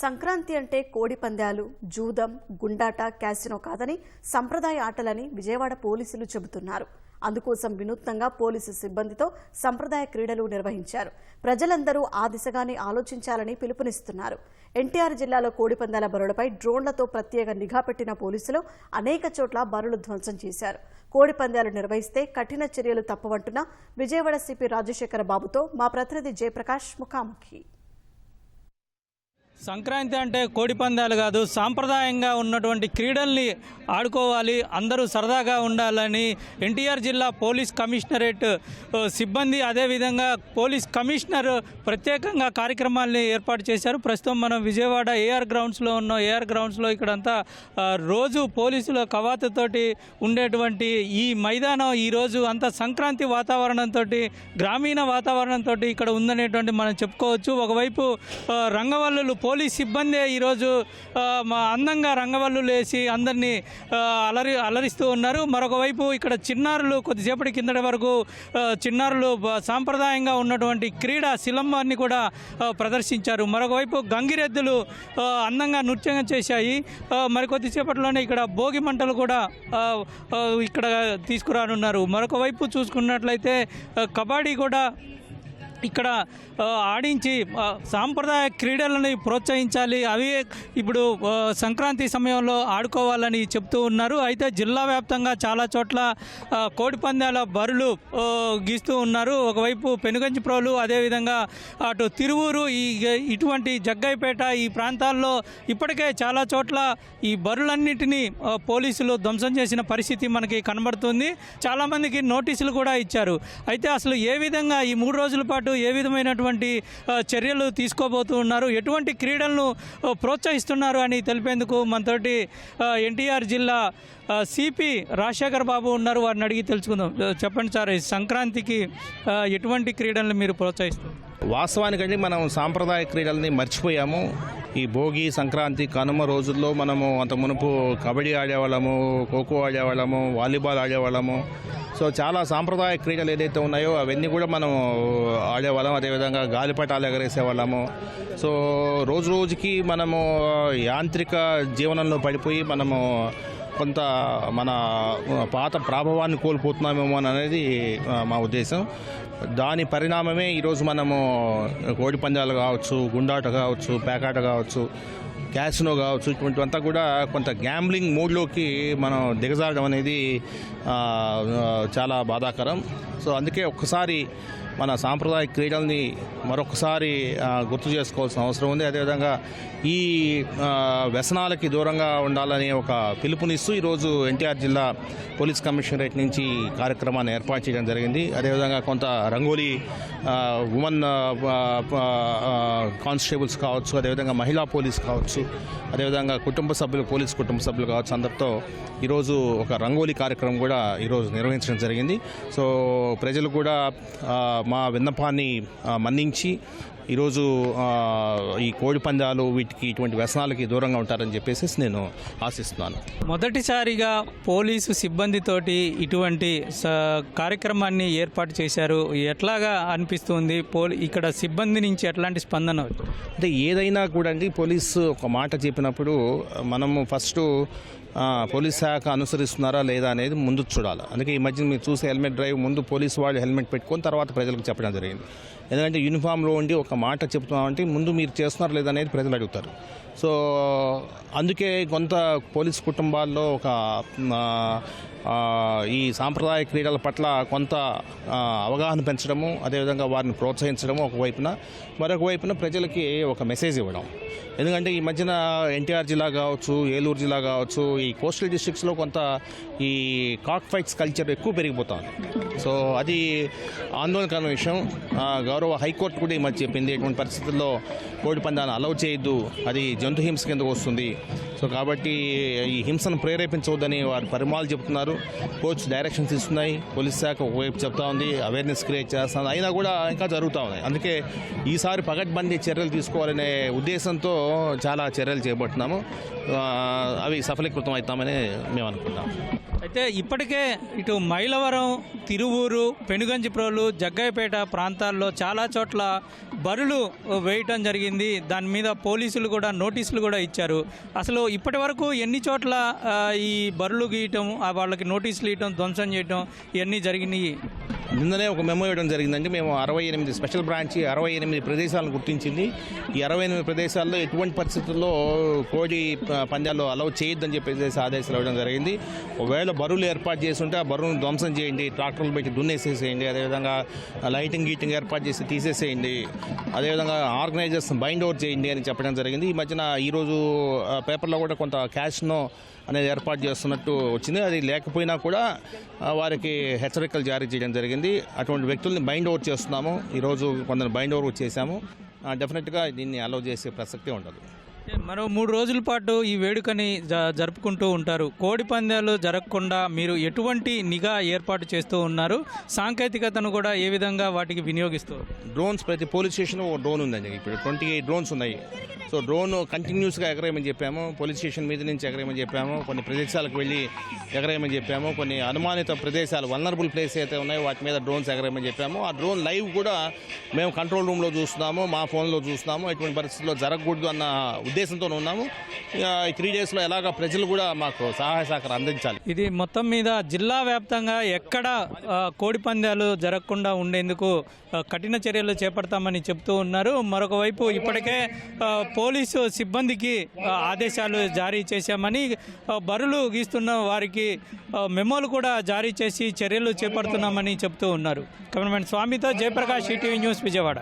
సంక్రాంతి అంటే కోడి పందాలు జూదం గుండాట క్యాసినో కాదని సంప్రదాయ ఆటలని విజయవాడ పోలీసులు చెబుతున్నారు. అందుకోసం వినూత్నంగా పోలీసు సిబ్బందితో సంప్రదాయ క్రీడలు నిర్వహించారు. ప్రజలందరూ ఆ దిశగానే ఆలోచించాలని పిలుపునిస్తున్నారు. ఎన్టీఆర్ జిల్లాలో కోడిపందాల బరులపై డ్రోన్లతో ప్రత్యేక నిఘా పెట్టిన పోలీసులు అనేక చోట్ల బరులు ధ్వంసం చేశారు. కోడిపందాలు నిర్వహిస్తే కఠిన చర్యలు తప్పవంటున్న విజయవాడ సిపి రాజశేఖర బాబుతో మా ప్రతినిధి జయప్రకాష్ ముఖాముఖి. సంక్రాంతి అంటే కోడి పందాలు కాదు సాంప్రదాయంగా ఉన్నటువంటి క్రీడల్ని ఆడుకోవాలి అందరూ సరదాగా ఉండాలని ఎన్టీఆర్ జిల్లా పోలీస్ కమిషనరేట్ సిబ్బంది అదేవిధంగా పోలీస్ కమిషనర్ ప్రత్యేకంగా కార్యక్రమాల్ని ఏర్పాటు చేశారు. ప్రస్తుతం మనం విజయవాడ ఏఆర్ గ్రౌండ్స్లో ఉన్న. ఏఆర్ గ్రౌండ్స్లో ఇక్కడంతా రోజు పోలీసుల కవాతుతోటి ఉండేటువంటి ఈ మైదానం ఈరోజు అంతా సంక్రాంతి వాతావరణంతో గ్రామీణ వాతావరణంతో ఇక్కడ ఉందనేటువంటి మనం చెప్పుకోవచ్చు. ఒకవైపు రంగవల్లులు పో సిబ్బందే ఈరోజు మా అందంగా రంగవల్లు లేచి అందరినీ అలరి అలరిస్తూ ఉన్నారు. మరొక వైపు ఇక్కడ చిన్నారులు కొద్దిసేపటి కిందటి వరకు చిన్నారులు సాంప్రదాయంగా ఉన్నటువంటి క్రీడ శిలంబాన్ని కూడా ప్రదర్శించారు. మరొకవైపు గంగిరెద్దులు అందంగా నృత్యం చేశాయి. మరి కొద్దిసేపట్లోనే ఇక్కడ భోగి మంటలు కూడా ఇక్కడ తీసుకురానున్నారు. మరొక వైపు చూసుకున్నట్లయితే కబడ్డీ కూడా ఇక్కడ ఆడించి సాంప్రదాయ క్రీడలని ప్రోత్సహించాలి. అవి ఇప్పుడు సంక్రాంతి సమయంలో ఆడుకోవాలని చెప్తూ ఉన్నారు. అయితే జిల్లా వ్యాప్తంగా చాలా చోట్ల కోడి పందాల బరులు గీస్తూ ఉన్నారు. ఒకవైపు పెనుగంచిప్రోలు అదేవిధంగా అటు తిరువూరు ఈ ఇటువంటి జగ్గైపేట ఈ ప్రాంతాల్లో ఇప్పటికే చాలా చోట్ల ఈ బరులన్నింటినీ పోలీసులు ధ్వంసం చేసిన పరిస్థితి మనకి కనబడుతుంది. చాలామందికి నోటీసులు కూడా ఇచ్చారు. అయితే అసలు ఏ విధంగా ఈ మూడు రోజుల పాటు ఏ విధమైనటువంటి చర్యలు తీసుకోబోతూ ఉన్నారు? ఎటువంటి క్రీడలను ప్రోత్సహిస్తున్నారు అని తెలిపేందుకు మనతోటి ఎన్టీఆర్ జిల్లా సిపి రాజశేఖర్ బాబు ఉన్నారు. వారిని అడిగి తెలుసుకుందాం. చెప్పండి సార్ సంక్రాంతికి ఎటువంటి క్రీడలను మీరు ప్రోత్సహిస్తారు వాస్తవానికండి మనం సాంప్రదాయ క్రీడల్ని మర్చిపోయాము. ఈ భోగి సంక్రాంతి కనుమ రోజుల్లో మనము అంత మునుపు కబడ్డీ ఆడేవాళ్ళము ఖోఖో ఆడేవాళ్ళము వాలీబాల్ ఆడేవాళ్ళము. సో చాలా సాంప్రదాయ క్రీడలు ఏదైతే ఉన్నాయో అవన్నీ కూడా మనం ఆడేవాళ్ళం. అదేవిధంగా గాలిపటాలు ఎగరేసేవాళ్ళము. సో రోజు రోజుకి మనము యాంత్రిక జీవనంలో పడిపోయి మనము కొంత మన పాత ప్రాభవాన్ని కోల్పోతున్నామేమో అని అనేది మా ఉద్దేశం. దాని పరిణామమే ఈరోజు మనము కోడి పందాలు కావచ్చు గుండాట కావచ్చు పేకాట కావచ్చు క్యాసినో కావచ్చు ఇటువంటివంతా కూడా కొంత గ్యాంబ్లింగ్ మోడ్లోకి మనం దిగజారడం అనేది చాలా బాధాకరం. సో అందుకే ఒక్కసారి మన సాంప్రదాయ క్రీడల్ని మరొకసారి గుర్తు చేసుకోవాల్సిన అవసరం ఉంది. అదేవిధంగా ఈ వ్యసనాలకి దూరంగా ఉండాలని ఒక పిలుపునిస్తూ ఈరోజు ఎన్టీఆర్ జిల్లా పోలీస్ కమిషనరేట్ నుంచి కార్యక్రమాన్ని ఏర్పాటు చేయడం జరిగింది. అదేవిధంగా కొంత రంగోలీ ఉమెన్ కానిస్టేబుల్స్ కావచ్చు అదేవిధంగా మహిళా పోలీస్ కావచ్చు అదేవిధంగా కుటుంబ సభ్యులు పోలీస్ కుటుంబ సభ్యులు కావచ్చు అందరితో ఈరోజు ఒక రంగోలీ కార్యక్రమం కూడా ఈరోజు నిర్వహించడం జరిగింది. సో ప్రజలు కూడా మా విన్నపాన్ని మన్నించి ఈరోజు ఈ కోడి పందాలు వీటికి ఇటువంటి వ్యసనాలకి దూరంగా ఉంటారని చెప్పేసి నేను ఆశిస్తున్నాను. మొదటిసారిగా పోలీసు సిబ్బందితోటి ఇటువంటి కార్యక్రమాన్ని ఏర్పాటు చేశారు. ఎట్లాగా అనిపిస్తుంది? పోలీ ఇక్కడ సిబ్బంది నుంచి ఎట్లాంటి స్పందన? అంటే ఏదైనా కూడా అండి పోలీసు ఒక మాట చెప్పినప్పుడు మనము ఫస్ట్ పోలీస్ శాఖ అనుసరిస్తున్నారా లేదా అనేది ముందు చూడాలి. అందుకే ఈ మధ్య మీరు చూసే హెల్మెట్ డ్రైవ్ ముందు పోలీసు వాళ్ళు హెల్మెట్ పెట్టుకొని తర్వాత ప్రజలకు చెప్పడం జరిగింది. ఎందుకంటే యూనిఫామ్లో ఉండి ఒక మాట చెప్తున్నామంటే ముందు మీరు చేస్తున్నారు లేదనేది ప్రజలు అడుగుతారు. సో అందుకే కొంత పోలీస్ కుటుంబాల్లో ఒక ఈ సాంప్రదాయ క్రీడల పట్ల కొంత అవగాహన పెంచడము అదేవిధంగా వారిని ప్రోత్సహించడము ఒకవైపున మరొక వైపున ప్రజలకి ఒక మెసేజ్ ఇవ్వడం. ఎందుకంటే ఈ మధ్యన ఎన్టీఆర్ జిల్లా కావచ్చు ఏలూరు జిల్లా కావచ్చు ఈ కోస్టల్ డిస్ట్రిక్ట్స్లో కొంత ఈ కాక్ ఫైట్స్ కల్చర్ ఎక్కువ పెరిగిపోతుంది. సో అది ఆందోళనకరమైన విషయం. గౌరవ హైకోర్టు కూడా ఈ మధ్య చెప్పింది ఎటువంటి పరిస్థితుల్లో కోడి పందాన్ని అలౌ చేయొద్దు. అది జంతు హింస కిందకు వస్తుంది. సో కాబట్టి ఈ హింసను ప్రేరేపించవద్దని వారు పరిమాలు చెప్తున్నారు కోచ్ డైరెక్షన్స్ ఇస్తున్నాయి. పోలీస్ శాఖ ఒకవైపు చెప్తా ఉంది. అవేర్నెస్ క్రియేట్ చేస్తుంది. అయినా కూడా ఇంకా జరుగుతూ ఉన్నాయి. అందుకే ఈసారి పగడ్బందీ చర్యలు తీసుకోవాలనే ఉద్దేశంతో చాలా చర్యలు చేపడుతున్నాము. అవి సఫలీకృతం అవుతామని మేము అనుకుంటాం అయితే ఇప్పటికే ఇటు మైలవరం తిరువూరు పెనుగంజిప్రోలు జగ్గయ్యపేట ప్రాంతాల్లో చాలా చోట్ల బరులు వేయటం జరిగింది. దాని మీద పోలీసులు కూడా నోటీసులు కూడా ఇచ్చారు. అసలు ఇప్పటి వరకు ఎన్ని చోట్ల ఈ బరులు గీయటం ఆ వాళ్ళకి నోటీసులు ఇవ్వటం ధ్వంసం చేయటం ఇవన్నీ జరిగినాయి? నిన్ననే ఒక మెమో ఇవ్వడం జరిగిందండి. మేము అరవై ఎనిమిది స్పెషల్ బ్రాంచ్ అరవై ఎనిమిది ప్రదేశాలను గుర్తించింది. ఈ అరవై ఎనిమిది ప్రదేశాల్లో ఎటువంటి పరిస్థితుల్లో కోడి పందాలు అలౌ చేయొద్దని చెప్పేసి ఆదేశాలు ఇవ్వడం జరిగింది. ఒకవేళ బరువులు ఏర్పాటు చేస్తుంటే ఆ బరువును ధ్వంసం చేయండి. ట్రాక్టర్లు పెట్టి దున్నేసేసేయండి. అదేవిధంగా లైటింగ్ గీటింగ్ ఏర్పాటు చేసి తీసేసేయండి. అదేవిధంగా ఆర్గనైజర్స్ బైండ్ అవుట్ చేయండి అని చెప్పడం జరిగింది. ఈ మధ్యన ఈరోజు పేపర్లో కూడా కొంత క్యాష్ను అనేది ఏర్పాటు చేస్తున్నట్టు వచ్చింది. అది లేకపోయినా కూడా వారికి హెచ్చరికలు జారీ చేయడం జరిగింది. అటువంటి వ్యక్తుల్ని బైండ్ అవుట్ చేస్తున్నాము. ఈరోజు కొందరు బైండ్ అవుట్ చేశాము. డెఫినెట్గా దీన్ని అలౌ చేసే ప్రసక్తే ఉండదు. మరో మూడు రోజుల పాటు ఈ వేడుకని జ- జరుపుకుంటూ ఉంటారు. కోడి పందాలు జరగకుండా మీరు ఎటువంటి నిఘా ఏర్పాటు చేస్తూ ఉన్నారు? సాంకేతికతను కూడా ఏ విధంగా వాటికి వినియోగిస్తూ? డ్రోన్స్ ప్రతి పోలీస్ స్టేషన్ ఒక డ్రోన్ ఉందండి. ఇప్పుడు ట్వంటీ ఎయిట్ డ్రోన్స్ ఉన్నాయి. సో డ్రోన్ కంటిన్యూస్గా ఎగరేయమని చెప్పాము. పోలీస్ స్టేషన్ మీద నుంచి ఎగరేయమని చెప్పాము. కొన్ని ప్రదేశాలకు వెళ్ళి ఎగరేయమని చెప్పాము. కొన్ని అనుమానిత ప్రదేశాలు వల్నరబుల్ ప్లేస్ అయితే ఉన్నాయో వాటి మీద డ్రోన్స్ ఎగరేయమని చెప్పాము. ఆ డ్రోన్ లైవ్ కూడా మేము కంట్రోల్ రూమ్లో చూస్తున్నాము. మా ఫోన్లో చూస్తున్నాము. ఎటువంటి పరిస్థితుల్లో జరగకూడదు అన్న ఉద్దేశంతో ఉన్నాము. ఈ త్రీ డేస్లో ఎలాగ ప్రజలు కూడా మాకు సహాయ సహకారం అందించాలి. ఇది మొత్తం మీద జిల్లా వ్యాప్తంగా ఎక్కడ కోడి పందాలు జరగకుండా ఉండేందుకు కఠిన చర్యలు చేపడతామని చెప్తూ ఉన్నారు. మరొక వైపు ఇప్పటికే పోలీసు సిబ్బందికి ఆదేశాలు జారీ చేశామని బరులు గీస్తున్న వారికి మెమోలు కూడా జారీ చేసి చర్యలు చేపడుతున్నామని చెప్తూ ఉన్నారు. కెమెరామెన్ స్వామితో జయప్రకాష్ ఈటీవీ న్యూస్ విజయవాడ.